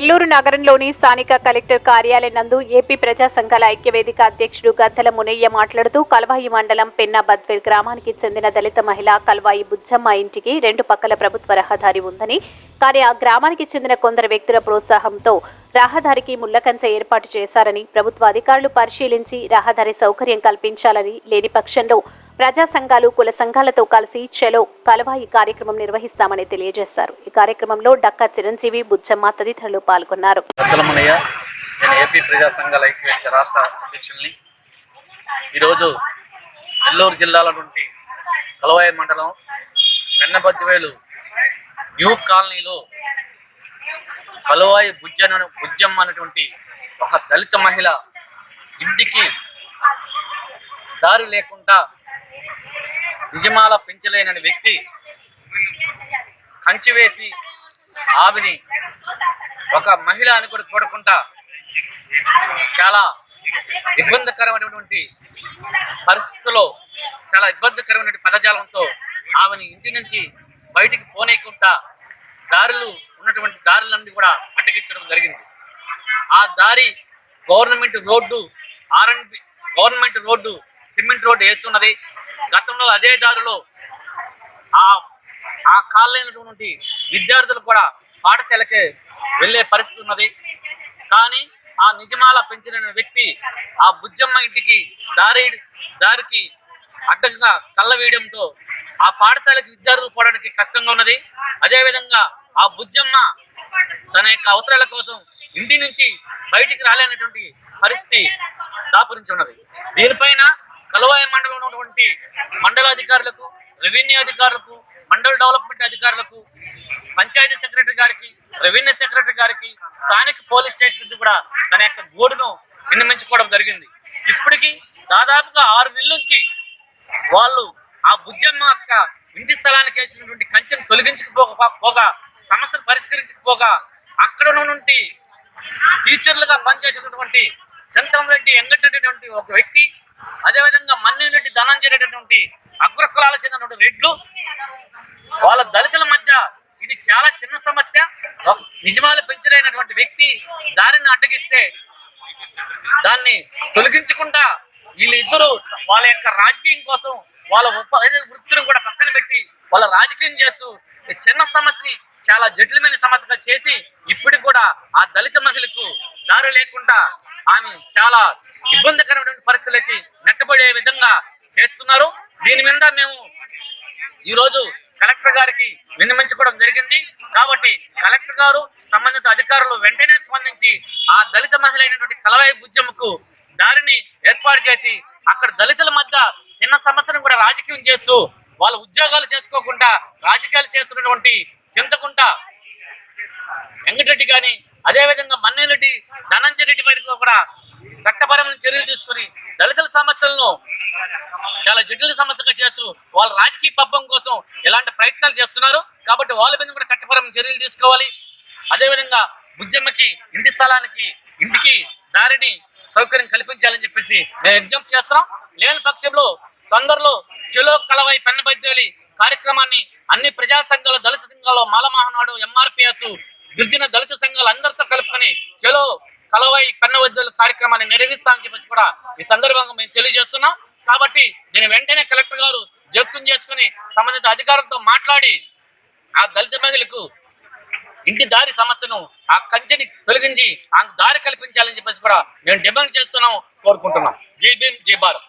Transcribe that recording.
నెల్లూరు నగరంలోని స్థానిక కలెక్టర్ కార్యాలయం నందు ఏపీ ప్రజా సంఘాల ఐక్యవేదిక అధ్యక్షుడు గద్దల మునయ్య మాట్లాడుతూ కల్వాయి మండలం పెన్న బద్వేల్ గ్రామానికి చెందిన దళిత మహిళ కల్వాయి బుజ్జమ్మ ఇంటికి రెండు పక్కల ప్రభుత్వ రహదారి ఉందని కానీ ఆ గ్రామానికి చెందిన కొందరు వ్యక్తుల ప్రోత్సాహంతో రహదారికి ముళ్ళకంచ ఏర్పాటు చేశారని ప్రభుత్వ అధికారులు పరిశీలించి రహదారి సౌకర్యం కల్పించాలని లేని పక్షంలో ప్రజా సంఘాలు కుల సంఘాలతో కలిసి చెలో కలవాయి కార్యక్రమం నిర్వహిస్తామని తెలియజేశారు. ఈ కార్యక్రమంలో డక్కా చిరంజీవి బుజ్జమ్మ తదితరులు పాల్గొన్నారు. ఏపీ ప్రజా సంఘాల ఐక్యవేదిక రాష్ట్ర అధ్యక్షుల్ని. ఈరోజు నెల్లూరు జిల్లాల నుండి కలవాయి మండలం వెన్నబద్దివేలు న్యూ కాలనీలో కలవాయి బుజ్జన బుజ్జమ్మ అనేటువంటి ఒక దళిత మహిళ ఇంటికి దారి లేకుండా నిజమాల పెంచలేనని వ్యక్తి కంచి వేసి ఆవిని ఒక మహిళ అని కూడా చూడకుండా చాలా ఇబ్బందికరమైనటువంటి పరిస్థితుల్లో చాలా ఇబ్బందికరమైనటువంటి పదజాలంతో ఆమెని ఇంటి నుంచి బయటికి పోనేయకుండా దారులు ఉన్నటువంటి దారులన్నీ కూడా అడ్డగించడం జరిగింది. ఆ దారి government road R and government road cement road వేస్తున్నది. గతంలో అదే దారిలో ఆ ఆ కాలైనటువంటి విద్యార్థులు కూడా పాఠశాలకే వెళ్ళే పరిస్థితి ఉన్నది. కానీ ఆ నిజమాల పెంచిన వ్యక్తి ఆ బుజ్జమ్మ ఇంటికి దారి దారికి అడ్డంగా కళ్ళ వేయడంతో ఆ పాఠశాలకు విద్యార్థులు పోవడానికి కష్టంగా ఉన్నది. అదేవిధంగా ఆ బుజ్జమ్మ తన యొక్క అవసరాల కోసం ఇంటి నుంచి బయటికి రాలేనటువంటి పరిస్థితి దాపురించి ఉన్నది దీనిపైన కలవాయి మండలంలో ఉన్నటువంటి మండలాధికారులకు రెవెన్యూ అధికారులకు మండల డెవలప్మెంట్ అధికారులకు పంచాయతీ సెక్రటరీ గారికి రెవెన్యూ సెక్రటరీ గారికి స్థానిక పోలీస్ స్టేషన్ నుంచి కూడా తన యొక్క గోడును నిర్మించుకోవడం జరిగింది. ఇప్పటికీ దాదాపుగా ఆరు నెలల నుంచి వాళ్ళు ఆ బుజ్జమ్మ యొక్క ఇంటి స్థలానికి వేసినటువంటి కంచెను తొలగించకపోగా పోగా సమస్యను పరిష్కరించకపోగా అక్కడ నుండి టీచర్లుగా పనిచేసినటువంటి చంద్రంరెడ్డి ఎంగటేటటువంటి ఒక వ్యక్తి అదేవిధంగా మన్నిరెడ్డి ధనంజయ రెడ్డి అగ్రకులాల చెందినటువంటి రెడ్లు. వాళ్ళ దళితుల మధ్య ఇది చాలా చిన్న సమస్య. నిజమాలు పెంచలేనటువంటి వ్యక్తి దారిని అడ్డగిస్తే దాన్ని తొలగించకుండా వీళ్ళిద్దరూ వాళ్ళ యొక్క రాజకీయం కోసం వాళ్ళ ఉపాధి వృత్తిని కూడా పక్కన పెట్టి వాళ్ళ రాజకీయం చేస్తూ ఈ చిన్న సమస్యని చాలా జటిలమైన సమస్యగా చేసి ఇప్పటికి కూడా ఆ దళిత మహిళకు దారి లేకుండా ఆమె చాలా ఇబ్బందికరమైన పరిస్థితులకి నెట్టబడే విధంగా చేస్తున్నారు. దీని మీద మేము ఈ రోజు కలెక్టర్ గారికి విన్నమించుకోవడం జరిగింది. కాబట్టి కలెక్టర్ గారు సంబంధిత అధికారులు వెంటనే స్పందించి ఆ దళిత మహిళ అయినటువంటి కలవాయి బుజ్జమ్మకు దారిని ఏర్పాటు చేసి అక్కడ దళితుల మధ్య చిన్న సమస్యను కూడా రాజకీయం చేస్తూ వాళ్ళ ఉద్యోగాలు చేసుకోకుండా రాజకీయాలు చేస్తున్నటువంటి చింతకుంట వెంకటరెడ్డి కానీ అదేవిధంగా మన్నేరెడ్డి ధనంజయ రెడ్డి పైన కూడా చట్టపరమైన చర్యలు తీసుకుని దళితుల సమస్యలను చాలా జటిల సమస్యగా చేస్తూ వాళ్ళ రాజకీయ పబ్బం కోసం ఇలాంటి ప్రయత్నాలు చేస్తున్నారు. కాబట్టి వాళ్ళ మీద కూడా చట్టపరమైన చర్యలు తీసుకోవాలి. అదేవిధంగా బుజ్జమ్మకి ఇంటి స్థలానికి ఇంటికి దారిని సౌకర్యం కల్పించాలని చెప్పేసి మేము ఎగ్జామ్ చేస్తున్నాం. లేని పక్షంలో తొందరలో చెలో కలవై పెన్నబద్దేలి కార్యక్రమాన్ని అన్ని ప్రజా సంఘాలు దళిత సంఘాలు మాలమహనాడు ఎంఆర్పిఎస్ గిరిజన దళిత సంఘాలు అందరితో కలుపుకొని చెలో కలవై పెన్నబద్దేలు కార్యక్రమాన్ని నిర్వహిస్తామని చెప్పేసి కూడా ఈ సందర్భంగా మేము తెలియజేస్తున్నాం. కాబట్టి దీని వెంటనే కలెక్టర్ గారు జోక్యం చేసుకుని సంబంధిత అధికారులతో మాట్లాడి ఆ దళిత మహిళకు ఇంటి దారి సమస్యను ఆ కంచెని తొలగించి ఆ దారి కల్పించాలని చెప్పేసి కూడా మేము డిమాండ్ చేస్తున్నాం కోరుకుంటున్నాం. జై భీమ్ జై భారత్.